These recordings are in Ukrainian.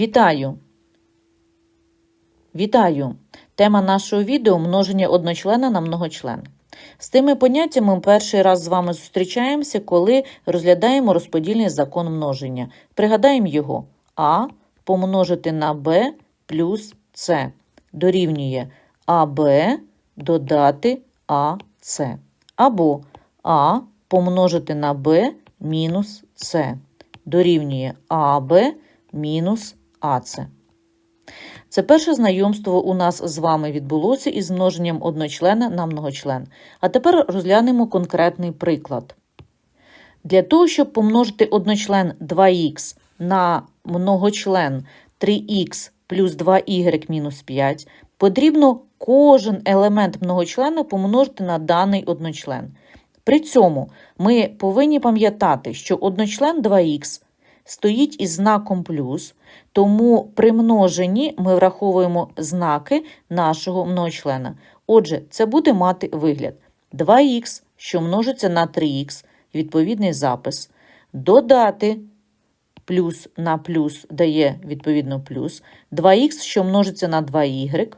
Вітаю! Вітаю! Тема нашого відео множення одночлена на многочлен. З тими поняттями ми перший раз з вами зустрічаємося, коли розглядаємо розподільний закон множення. Пригадаємо його. А помножити на Б плюс С дорівнює АБ додати АС. Або А помножити на Б мінус С дорівнює АБ мінус АС. Це перше знайомство у нас з вами відбулося із множенням одночлена на многочлен. А тепер розглянемо конкретний приклад. Для того, щоб помножити одночлен 2х на многочлен 3х плюс 2y мінус 5, потрібно кожен елемент многочлена помножити на даний одночлен. При цьому ми повинні пам'ятати, що одночлен 2х стоїть із знаком плюс, тому при множенні ми враховуємо знаки нашого многочлена. Отже, це буде мати вигляд 2х, що множиться на 3х, відповідний запис, додати плюс на плюс дає відповідно плюс, 2х, що множиться на 2y,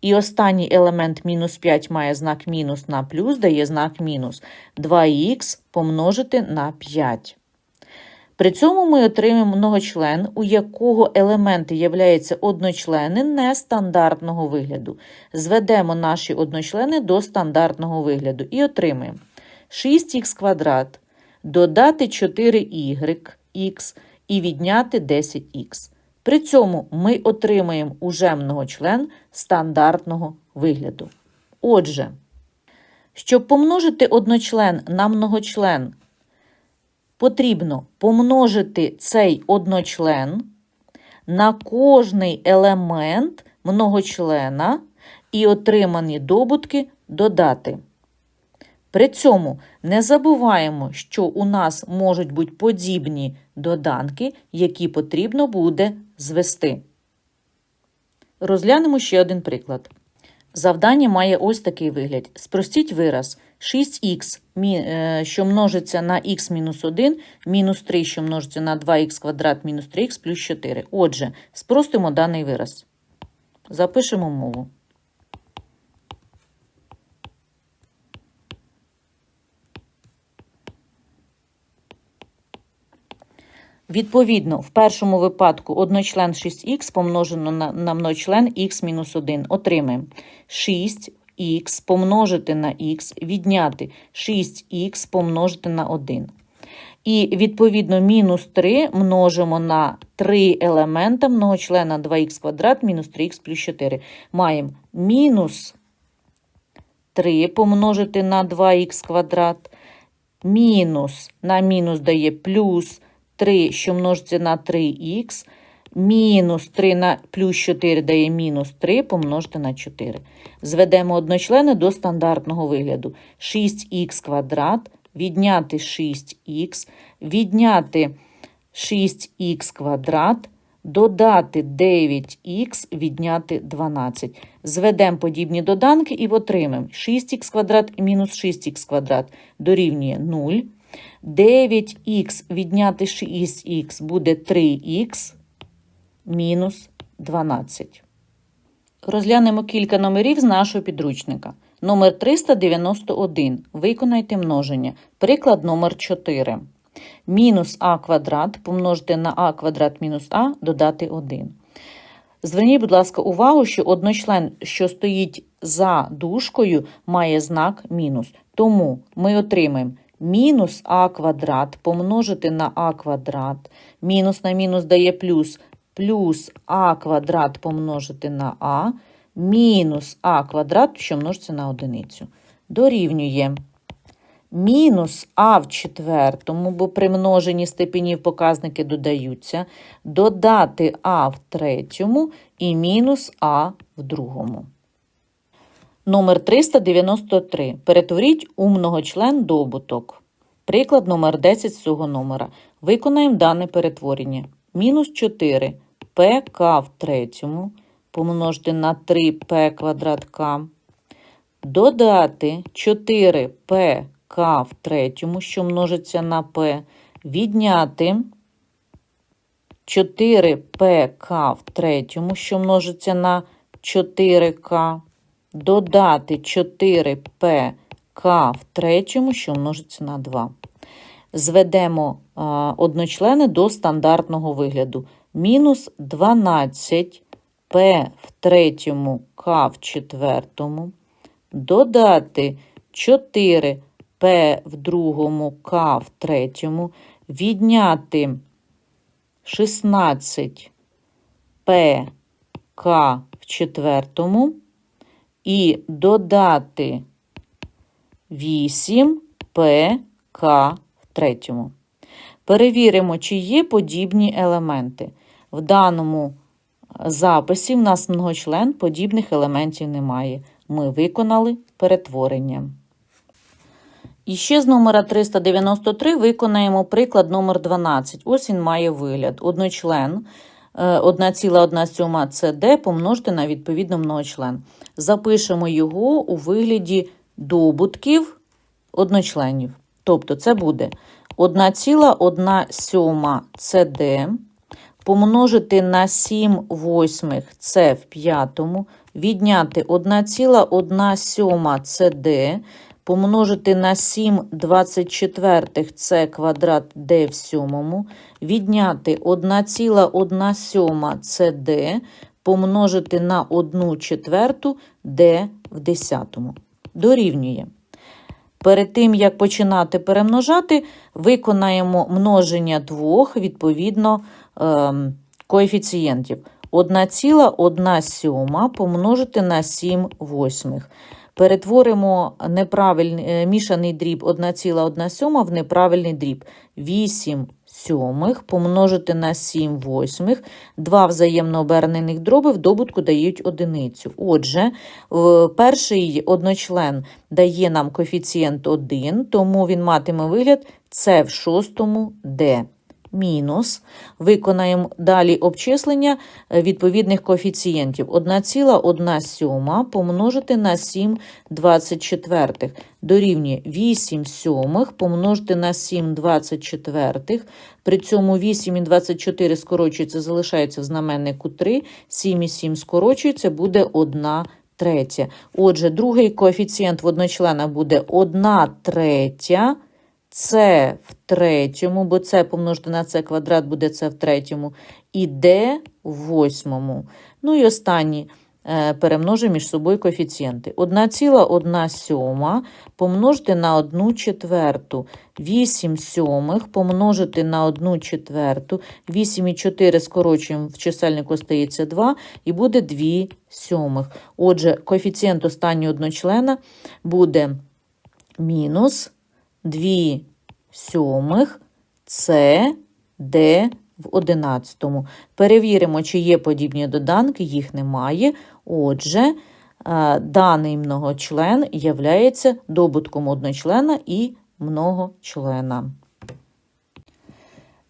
і останній елемент мінус 5 має знак мінус на плюс, дає знак мінус. 2х помножити на 5. При цьому ми отримаємо многочлен, у якого елементи являються одночлени нестандартного вигляду. Зведемо наші одночлени до стандартного вигляду і отримаємо 6х квадрат, додати 4y і відняти 10х. При цьому ми отримаємо уже многочлен стандартного вигляду. Отже, щоб помножити одночлен на многочлен, потрібно помножити цей одночлен на кожний елемент многочлена і отримані добутки додати. При цьому не забуваємо, що у нас можуть бути подібні доданки, які потрібно буде звести. Розглянемо ще один приклад. Завдання має ось такий вигляд. Спростіть вираз 6х, е, що множиться на х мінус 1, мінус 3, що множиться на 2х квадрат мінус 3х плюс 4. Отже, спростимо даний вираз. Запишемо мову. Відповідно, в першому випадку одночлен 6х помножено на, на многочлен х-1 отримаємо 6х помножити на х, відняти 6х помножити на 1. І, відповідно, мінус 3 множимо на 3 елемента многочлена 2х квадрат мінус 3х плюс 4. Маємо мінус 3 помножити на 2х квадрат, мінус на мінус дає плюс 3, що множиться на 3х, мінус 3 на плюс 4 дає мінус 3 помножити на 4. Зведемо одночлени до стандартного вигляду. 6х квадрат, відняти 6х, відняти 6х квадрат, додати 9х, відняти 12. Зведемо подібні доданки і отримаємо 6х квадрат мінус 6х квадрат дорівнює 0. 9х відняти 6х буде 3х мінус 12. Розглянемо кілька номерів з нашого підручника. Номер 391. Виконайте множення. Приклад номер 4. Мінус а квадрат помножити на а квадрат мінус а додати 1. Зверніть, будь ласка, увагу, що одночлен, що стоїть за дужкою, має знак мінус. Тому ми отримаємо мінус а квадрат помножити на а квадрат, мінус на мінус дає плюс, плюс а квадрат помножити на а, мінус а квадрат, що множиться на одиницю. Дорівнює мінус а в четвертому, бо при множенні степенів показники додаються, додати а в третьому і мінус а в другому. Номер 393. Перетворіть у многочлен добуток. Приклад номер 10 з цього номера. Виконаємо дане перетворення. Мінус 4 пк в третьому помножити на 3p квадрат к. Додати 4 пк в третьому, що множиться на p, відняти 4pk в третьому, що множиться на 4к, додати 4pk в третьому, що множиться на 2. Зведемо одночлени до стандартного вигляду. Мінус 12 p в третьому, k в четвертому, додати 4 p в другому, k в третьому, відняти 16 p k в четвертому і додати 8 p k в третьому. Перевіримо, чи є подібні елементи. В даному записі в нас многочлен подібних елементів немає. Ми виконали перетворення. І ще з номера 393 виконаємо приклад номер 12. Ось він має вигляд. Одночлен е, 1,1 СД помножити на відповідно многочлен. Запишемо його у вигляді добутків одночленів. Тобто це буде 1,1 СД помножити на 7 восьмих це в п'ятому, відняти 1,1 це СД, помножити на 7 24 це квадрат d в сьомому, відняти 1,1 це СД, помножити на 1 четверту d в десятому. Дорівнює. Перед тим, як починати перемножати, виконаємо множення двох, відповідно, ем, коефіцієнтів. 1,1 сьома помножити на 7 восьмих. Перетворимо е, мішаний дріб 1,1 сьома в неправильний дріб. 8 сьомих помножити на 7 восьмих. Два взаємно обернених дроби в добутку дають одиницю. Отже, перший одночлен дає нам коефіцієнт 1, тому він матиме вигляд С в шостому Д. Мінус. Виконаємо далі обчислення відповідних коефіцієнтів. 1,1 сьома помножити на 7 24 дорівнює 8 сьомих помножити на 7 24. При цьому 8 і 24 скорочується, залишається в знаменнику 3, 7 і 7 скорочується, буде 1 третя. Отже, другий коефіцієнт в одночлена буде 1 третя. Це в третьому, бо це помножити на це квадрат буде це в третьому, і d в восьмому. Ну і останній е, перемножимо між собою коефіцієнти. 1,1 сьома помножити на 1 четверту. 8 сьомих помножити на 1 четверту. 8 і 4 скорочуємо, в чисельнику стається 2, і буде 2 сьомих. Отже, коефіцієнт останнього одночлена буде мінус 2 сьомих С, Д в одинадцятому. Перевіримо, чи є подібні доданки, їх немає. Отже, е, даний многочлен являється добутком одночлена і многочлена.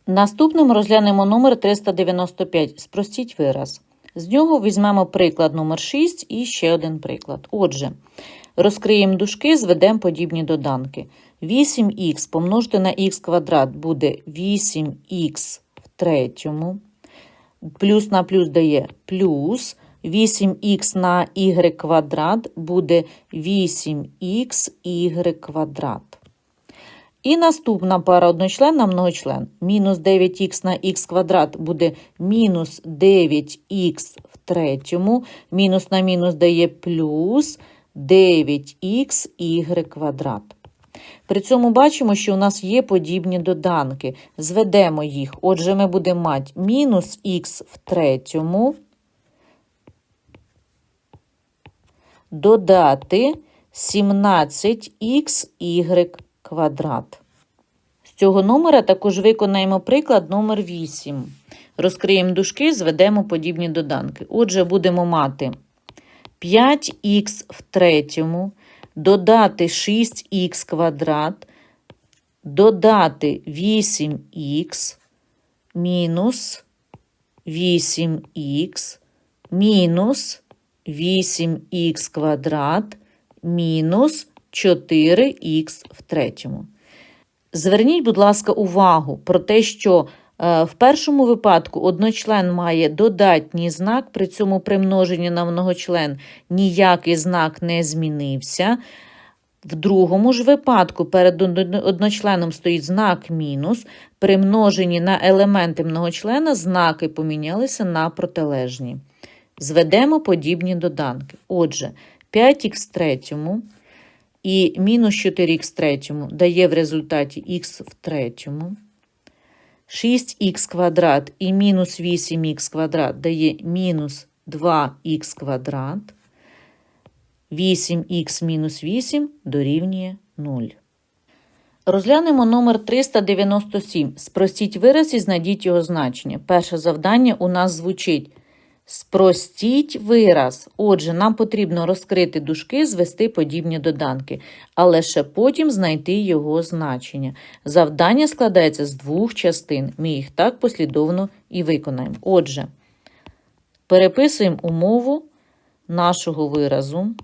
Наступним розглянемо номер 395. Спростіть вираз. З нього візьмемо приклад номер 6 і ще один приклад. Отже, розкриємо дужки, зведемо подібні доданки. 8х помножити на х квадрат буде 8х в третьому. Плюс на плюс дає плюс. 8х на y квадрат буде 8xy квадрат. І наступна пара одночлен на многочлен. Мінус 9х на х квадрат буде мінус 9х в третьому. Мінус на мінус дає плюс 9xy квадрат. При цьому бачимо, що у нас є подібні доданки. Зведемо їх. Отже, ми будемо мати мінус х в третьому, додати 17xy квадрат. З цього номера також виконаємо приклад номер 8. Розкриємо дужки, зведемо подібні доданки. Отже, будемо мати 5х в третьому, додати 6х квадрат, додати 8х, мінус 8х, мінус 8х квадрат, мінус 4х в третьому. Зверніть, будь ласка, увагу про те, що В першому випадку одночлен має додатній знак, при цьому при множенні на многочлен ніякий знак не змінився. В другому ж випадку перед одночленом стоїть знак мінус. При множенні на елементи многочлена знаки помінялися на протилежні. Зведемо подібні доданки. Отже, 5х третьому і мінус 4х третьому дає в результаті х в третьому. 6х квадрат і мінус 8х квадрат дає мінус 2х квадрат. 8х мінус 8 дорівнює 0. Розглянемо номер 397. Спростіть вираз і знайдіть його значення. Перше завдання у нас звучить Спростіть вираз. Отже, нам потрібно розкрити дужки, звести подібні доданки, але ще потім знайти його значення. Завдання складається з двох частин. Ми їх так послідовно і виконаємо. Отже, переписуємо умову нашого виразу.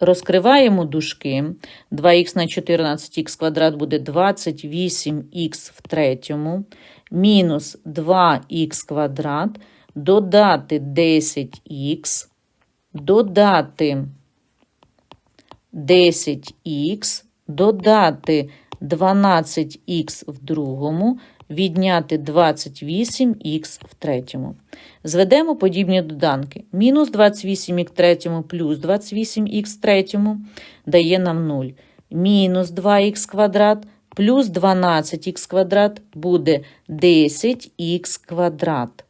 Розкриваємо дужки. 2х на 14х квадрат буде 28х в третьому. Мінус 2х квадрат. Додати 10х. Додати 10х. Додати 12х в другому. Відняти 28х в третьому. Зведемо подібні доданки. Мінус 28х в третьому плюс 28х в третьому дає нам 0. Мінус 2х квадрат плюс 12х квадрат буде 10х квадрат.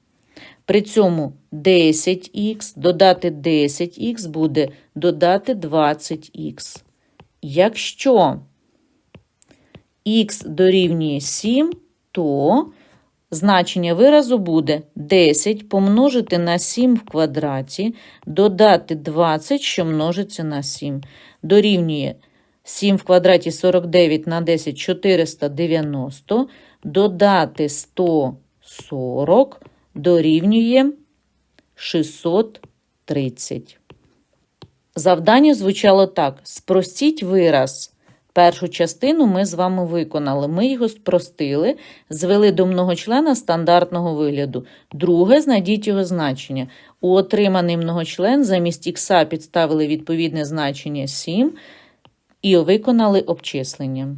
При цьому 10х додати 10х буде додати 20х. Якщо х дорівнює 7, то значення виразу буде 10 помножити на 7 в квадраті, додати 20, що множиться на 7. Дорівнює 7 в квадраті 49 на 10 490, додати 140 дорівнює 630. Завдання звучало так: спростіть вираз. Першу частину ми з вами виконали. Ми його спростили, звели до многочлена стандартного вигляду. Друге, знайдіть його значення. У отриманий многочлен замість ікса підставили відповідне значення 7 і виконали обчислення.